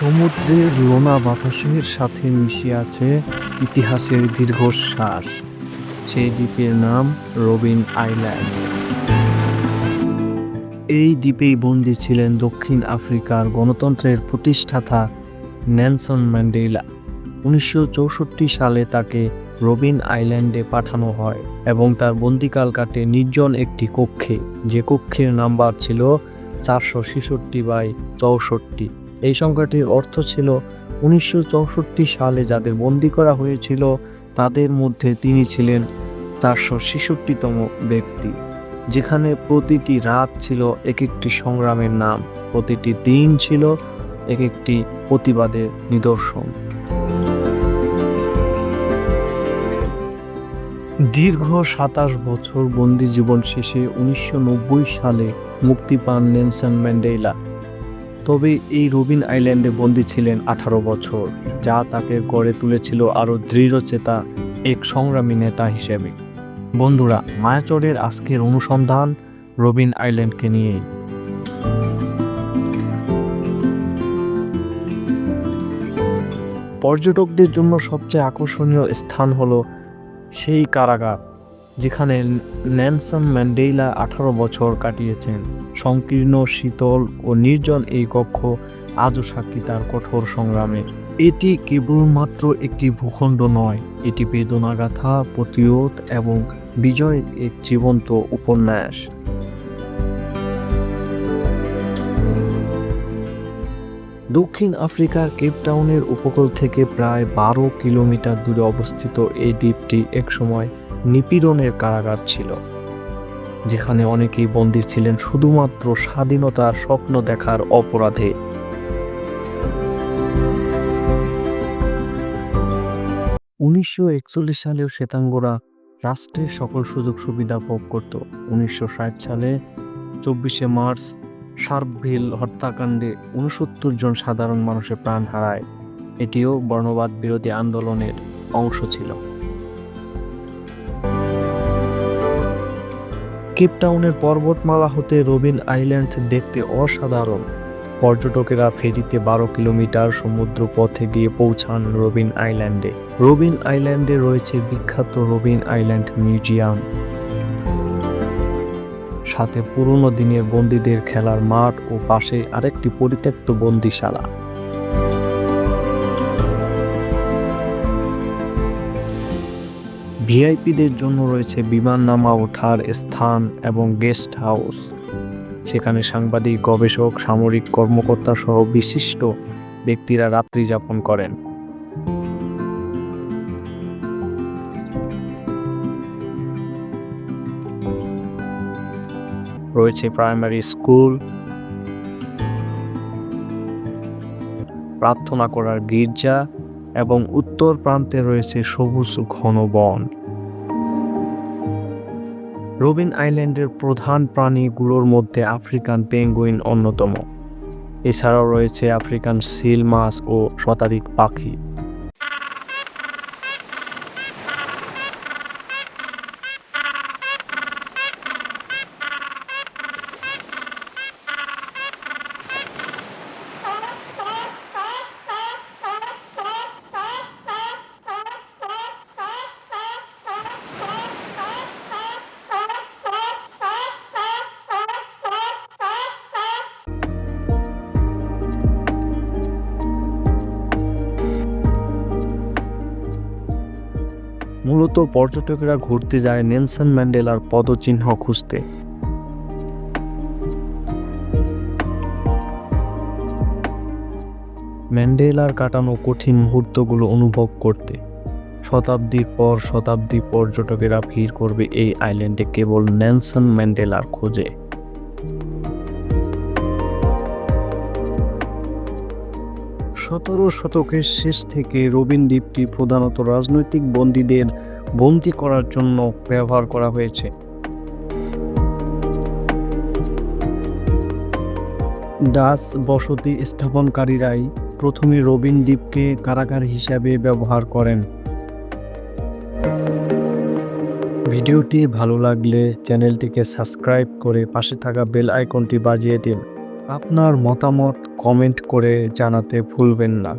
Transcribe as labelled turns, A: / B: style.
A: সমুদ্রের লোনা বাতাসের সাথে মিশে আছে ইতিহাসের দীর্ঘশ্বাস। সেই দ্বীপের নাম রবিন আইল্যান্ড। এই দ্বীপেই বন্দী ছিলেন দক্ষিণ আফ্রিকার গণতন্ত্রের প্রতিষ্ঠাতা ন্যানসন ম্যান্ডেলা। উনিশশো চৌষট্টি সালে তাকে রবিন আইল্যান্ডে পাঠানো হয় এবং তার বন্দিকাল কাটে নির্জন একটি কক্ষে। যে কক্ষের নাম্বার ছিল চারশো ছেষট্টি বাই চৌষট্টি। এই সংখ্যাটির অর্থ ছিল উনিশশো চৌষট্টি সালে যাদের বন্দি করা হয়েছিল, তাদের মধ্যে তিনি ছিলেন চারশো ছেষট্টিতম ব্যক্তি, যেখানে প্রতিটি রাত ছিল এক একটি সংগ্রামের নাম, প্রতিটি দিন ছিল এক একটি প্রতিবাদের নিদর্শন। দীর্ঘ সাতাশ বছর বন্দি জীবন শেষে উনিশশো নব্বই সালে মুক্তি পান নেলসন ম্যান্ডেলা। তবে এই রবিন আইল্যান্ডে বন্দী ছিলেন আঠারো বছর, যা তাকে গড়ে তুলেছিল আরও দৃঢ়চেতা এক সংগ্রামী নেতা হিসেবে। বন্ধুরা, মায়াচরের আজকের অনুসন্ধান রবিন আইল্যান্ডকে নিয়েই পর্যটকদের জন্য সবচেয়ে আকর্ষণীয় স্থান হলো সেই কারাগার। যেখানে ন্যানসন ম্যান্ডেইলা আঠারো বছর কাটিয়েছেন। সংকীর্ণ, শীতল ও নির্জন এই কক্ষ আজও সাক্ষী তার কঠোর সংগ্রামে এটি কেবলমাত্র একটি ভূখণ্ড নয়, এটি বেদনাগাথা, প্রতিরোধ এবং বিজয়ের এক জীবন্ত উপন্যাস। দক্ষিণ আফ্রিকার কেপটাউনের উপকূল থেকে প্রায় বারো কিলোমিটার দূরে অবস্থিত এই দ্বীপটি একসময় নিপীড়নের কারাগার ছিল, যেখানে অনেকেই বন্দী ছিলেন শুধুমাত্র স্বাধীনতার স্বপ্ন দেখার অপরাধে। উনিশশো একচল্লিশ সালেও শ্বেতাঙ্গরা রাষ্ট্রের সকল সুযোগ সুবিধা ভোগ করত। উনিশশো ষাট সালে চব্বিশে মার্চ শার্পভিল হত্যাকাণ্ডে উনসত্তর জন সাধারণ মানুষের প্রাণ হারায়। এটিও বর্ণবাদ বিরোধী আন্দোলনের অংশ ছিল। কেপটাউনের পর্বতমালা হতে রবিন আইল্যান্ড দেখতে অসাধারণ। পর্যটকেরা ফেরিতে বারো কিলোমিটার সমুদ্র পথে গিয়ে পৌঁছান রবিন আইল্যান্ডে। রবিন আইল্যান্ডে রয়েছে বিখ্যাত রবিন আইল্যান্ড মিউজিয়াম। সাথে পুরনো দিনের বন্দীদের খেলার মাঠ ও পাশে আরেকটি পরিত্যক্ত বন্দিশালা। ভিআইপিদের জন্য রয়েছে বিমান নামা ওঠার স্থান এবং গেস্ট হাউস। সেখানে সাংবাদিক, গবেষক, সামরিক কর্মকর্তা সহ বিশিষ্ট ব্যক্তিরা রাত্রি যাপন করেন। রয়েছে প্রাইমারি স্কুল প্রার্থনা করার গির্জা এবং উত্তর প্রান্তে রয়েছে সবুজ ঘন বন। রবিন আইল্যান্ডের প্রধান প্রাণীগুলোর মধ্যে আফ্রিকান পেঙ্গুইন অন্যতম। এছাড়াও রয়েছে আফ্রিকান সিল মাছ ও শতাধিক পাখি। মূলত পর্যটকেরা ঘুরতে যায় নেলসন ম্যান্ডেলার পদচিহ্ন খুঁজতে। ম্যান্ডেলার কাটানো কঠিন মুহূর্তগুলো অনুভব করতে। শতাব্দীর পর শতাব্দী পর্যটকেরা ভিড় করবে এই আইল্যান্ডে কেবল নেলসন ম্যান্ডেলার খোঁজে। সতেরো শতকের শেষ থেকে রবিন দ্বীপটি প্রধানত রাজনৈতিক বন্দীদের বন্দী করার জন্য ব্যবহার করা হয়েছে। ডাচ বসতি স্থাপনকারীরাই প্রথমে রবিন দ্বীপকে কারাগার হিসাবে ব্যবহার করেন। ভিডিওটি ভালো লাগলে চ্যানেলটিকে সাবস্ক্রাইব করে পাশে থাকা বেল আইকনটি বাজিয়ে দিন। আপনার মতামত কমেন্ট করে জানাতে ভুলবেন না।